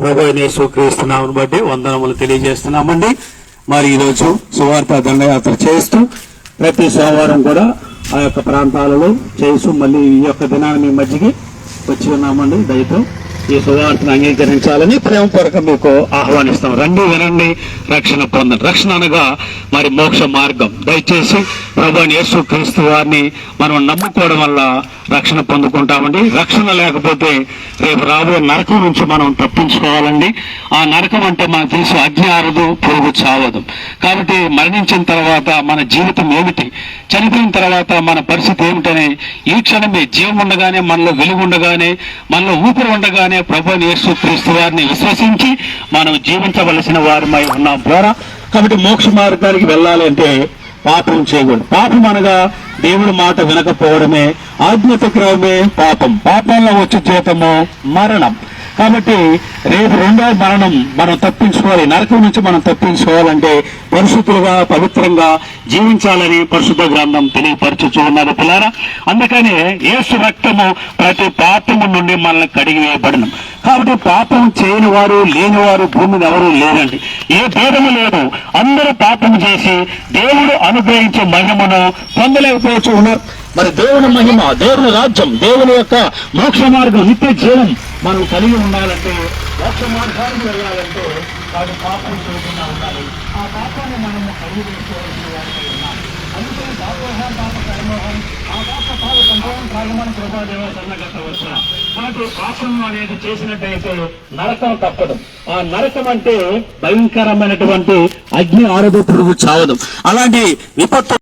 ప్రభు యేసుక్రీస్తునామని బట్టి వందనములు తెలియజేస్తున్నామండి. మరి ఈరోజు సువార్త దండయాత్ర చేస్తూ ప్రతి సోమవారం కూడా ఆ యొక్క ప్రాంతాలలో చేస్తూ మళ్ళీ ఈ యొక్క దినాన్ని మీ మధ్యకి వచ్చి ఉన్నామండి. దయతో ఈ సువార్తను అంగీకరించాలని ప్రేమపూర్వకం మీకు ఆహ్వానిస్తాం. రండి వినండి రక్షణ పొందండి. రక్షణ అనగా మరి మోక్ష మార్గం. దయచేసి ప్రభు యేసు క్రీస్తు వారిని మనం నమ్ముకోవడం వల్ల రక్షణ పొందుకుంటామండి. రక్షణ లేకపోతే రేపు రాబోయే నరకం నుంచి మనం తప్పించుకోవాలండి. ఆ నరకం అంటే మనకు తెలుసు అగ్ని ఆరదు పురుగు చావదు. కాబట్టి మరణించిన తర్వాత మన జీవితం ఏమిటి? చనిపోయిన తర్వాత మన పరిస్థితి ఏమిటని ఈ క్షణమే జీవం ఉండగానే మనలో వెలుగు ఉండగానే మనలో ఊపిరి ఉండగానే ప్రభు యేసు క్రీస్తు వారిని విశ్వసించి మనం జీవించవలసిన వారిమై ఉన్నాం ద్వారా. కాబట్టి మోక్ష మార్గానికి వెళ్ళాలంటే పాపం చేయకూడదు. పాపం అనగా దేవుడి మాట వినకపోవడమే ఆజ్ఞతక్రమే పాపం. పాపంలో వచ్చే జీతము మరణం. కాబట్టి రేపు రెండో మరణం మనం తప్పించుకోవాలి. నరకం నుంచి మనం తప్పించుకోవాలంటే పరిశుద్ధులుగా పవిత్రంగా జీవించాలని పరిశుద్ధ గ్రంథం తెలియపరచుచు ఉన్నారు పిల్లారా. అందుకనే ఏసు రక్తము ప్రతి పాపము నుండి మనల్ని కడిగి వేయబడను కాబట్టి పాపం చేయని వారు లేనివారు భూమి మీద ఎవరు లేరండి. ఏ భేదము లేదు. అందరూ పాపం చేసి దేవుడు అనుగ్రహించే మహిమను పొందలేకపోవచ్చు. ఉన్నారు మరి దేవుని మహిమ దేవుని రాజ్యం దేవుని యొక్క మోక్ష మార్గం నిత్య జీవం మనం కలిగి ఉండాలంటే మోక్ష మార్గాన్ని వెళ్ళాలంటే వాడు పాపం చేయకుండా ఉండాలి. ఆ పాపాన్ని మనం కలిగి వేసుకోవాల్సిన వారిపై ఉన్నాం అందుకని పాపోహం పాప కర్మోహం ఆ పాప పాప భగవాన్ కృపాదేవ సన్నగత వచ్చిన మనకు పాపం అనేది చేసినట్టయితే నరకం తప్పదు. ఆ నరకం అంటే భయంకరమైనటువంటి అగ్ని ఆరోగ్య పురుగు చావదు. అలాంటి విపత్తు